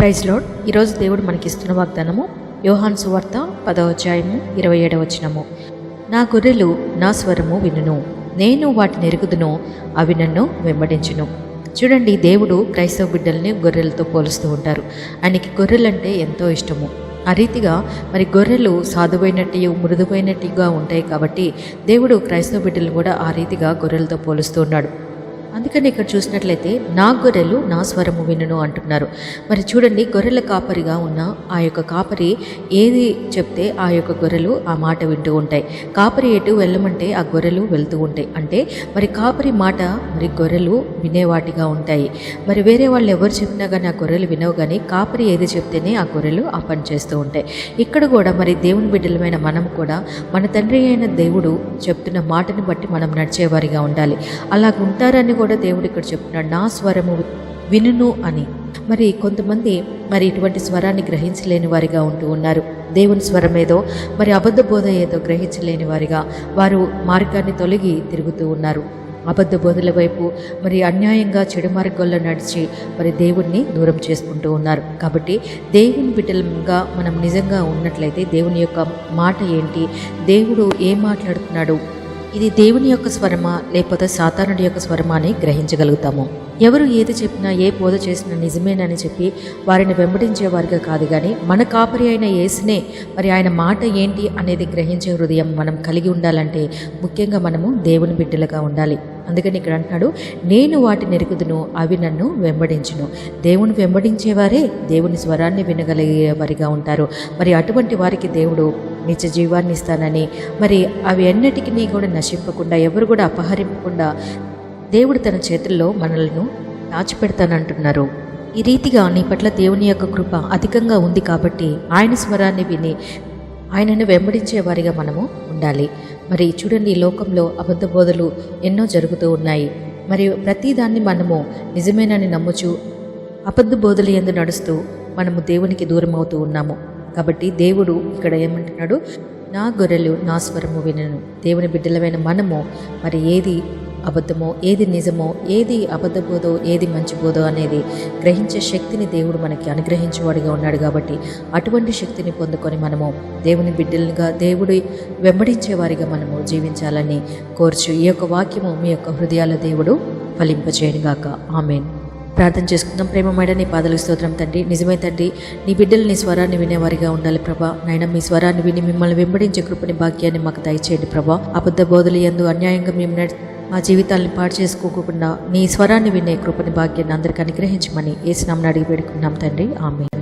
Praise load ఈరోజు దేవుడు మనకిస్తున్న వాగ్దానము యోహాన్ సువార్త పదవ అధ్యాయము ఇరవై ఏడవ వచనము. నా గొర్రెలు నా స్వరము వినును నేను వాటిని ఎరుగుదును అవి నన్ను వెంబడించును. చూడండి దేవుడు క్రైస్తవ బిడ్డల్ని గొర్రెలతో పోలుస్తూ ఉంటారు. ఆయనకి గొర్రెలంటే ఎంతో ఇష్టము. ఆ రీతిగా మరి గొర్రెలు సాధువైనట్టు మృదువైనట్టుగా ఉంటాయి కాబట్టి దేవుడు క్రైస్తవ బిడ్డలు కూడా ఆ రీతిగా గొర్రెలతో పోలుస్తూ ఉన్నాడు. అందుకని ఇక్కడ చూసినట్లయితే నా గొర్రెలు నా స్వరము వినును అంటున్నారు. మరి చూడండి గొర్రెల కాపరిగా ఉన్న ఆ యొక్క కాపరి ఏది చెప్తే ఆ యొక్క గొర్రెలు ఆ మాట వింటూ ఉంటాయి. కాపరి ఎటు వెళ్ళమంటే ఆ గొర్రెలు వెళ్తూ ఉంటాయి. అంటే మరి కాపరి మాట మరి గొర్రెలు వినేవాటిగా ఉంటాయి. మరి వేరే వాళ్ళు ఎవరు చెప్పినా కానీ ఆ గొర్రెలు వినవు కానీ కాపరి ఏది చెప్తేనే ఆ గొర్రెలు ఆ పని చేస్తూ ఉంటాయి. ఇక్కడ కూడా మరి దేవుని బిడ్డలమైన మనం కూడా మన తండ్రి అయిన దేవుడు చెప్తున్న మాటను బట్టి మనం నడిచేవారిగా ఉండాలి. అలా ఉంటారని కూడా దేవుడు ఇక్కడ చెప్తున్నాడు నా స్వరము వినును అని. మరి కొంతమంది మరి ఇటువంటి స్వరాన్ని గ్రహించలేని వారిగా ఉంటూ ఉన్నారు. దేవుని స్వరం ఏదో మరి అబద్ధ బోధ ఏదో గ్రహించలేని వారిగా వారు మార్గాన్ని తొలగి తిరుగుతూ ఉన్నారు. అబద్ధ బోధల వైపు మరి అన్యాయంగా చెడు మార్గంలో నడిచి మరి దేవుణ్ణి దూరం చేసుకుంటూ ఉన్నారు. కాబట్టి దేవుని బిడ్డలంగా మనం నిజంగా ఉన్నట్లయితే దేవుని యొక్క మాట ఏంటి? దేవుడు ఏం మాట్లాడుతున్నాడు? ఇది దేవుని యొక్క స్వరమా లేకపోతే సాతానుడి యొక్క స్వరమా అని గ్రహించగలుగుతాము. ఎవరు ఏది చెప్పినా ఏ బోధ చేసినా నిజమేనని చెప్పి వారిని వెంబడించే వారిగా కాదు కానీ మన కాపరి అయిన యేసునే మరి ఆయన మాట ఏంటి అనేది గ్రహించే హృదయం మనం కలిగి ఉండాలంటే ముఖ్యంగా మనము దేవుని బిడ్డలుగా ఉండాలి. అందుకని ఇక్కడ అంటున్నాడు నేను వాటిని ఎరుగుదును అవి నన్ను వెంబడించును. దేవుని వెంబడించేవారే దేవుని స్వరాన్ని వినగలిగే వారిగా ఉంటారు. మరి అటువంటి వారికి దేవుడు నిత్య జీవాన్ని ఇస్తానని. మరి అవి అన్నిటికీ కూడా నశింపకుండా ఎవరు కూడా అపహరింపకుండా దేవుడు తన చేతుల్లో మనలను దాచిపెడతానంటున్నారు. ఈ రీతిగా నీ పట్ల దేవుని యొక్క కృప అధికంగా ఉంది కాబట్టి ఆయన స్వరాన్ని విని ఆయనను వెంబడించే వారిగా మనము ఉండాలి. మరి చూడండి ఈ లోకంలో అబద్ధ బోధలు ఎన్నో జరుగుతూ ఉన్నాయి. మరి ప్రతిదాన్ని మనము నిజమేనని నమ్ముచు అబద్ధ బోధలు ఎందు నడుస్తూ మనము దేవునికి దూరం అవుతూ ఉన్నాము. కాబట్టి దేవుడు ఇక్కడ ఏమంటున్నాడు? నా గొర్రెలు నా స్వరము వినను. దేవుని బిడ్డలమైన మనము మరి ఏది అబద్ధమో ఏది నిజమో ఏది అబద్ధపోదో ఏది మంచిపోదో అనేది గ్రహించే శక్తిని దేవుడు మనకి అనుగ్రహించేవాడిగా ఉన్నాడు కాబట్టి అటువంటి శక్తిని పొందుకొని మనము దేవుని బిడ్డలుగా దేవుడి వెంబడించేవారిగా మనము జీవించాలని కోర్చు ఈ యొక్క వాక్యము మీ యొక్క హృదయాల దేవుడు ఫలింపచేయనుగాక. ఆమెను. ప్రార్థన చేసుకుందాం. ప్రేమమైన నీ పాదలకు స్తోత్రం తండ్రి. నిజమే తండ్రి నీ బిడ్డలు నీ స్వరాన్ని వినేవారిగా ఉండాలి ప్రభా. నాయన మీ స్వరాన్ని విని మిమ్మల్ని వెంబడించే కృపని భాగ్యాన్ని మాకు దయచేయండి ప్రభా. అబద్ధ బోధలు ఎందు అన్యాయంగా మేము నడి మా జీవితాలను పాడు చేసుకోకుండా నీ స్వరాన్ని వినే కృపని భాగ్యాన్ని అందరికీ అనుగ్రహించమని ఏసునామని అడిగి పెడుకున్నాం తండ్రి. ఆమె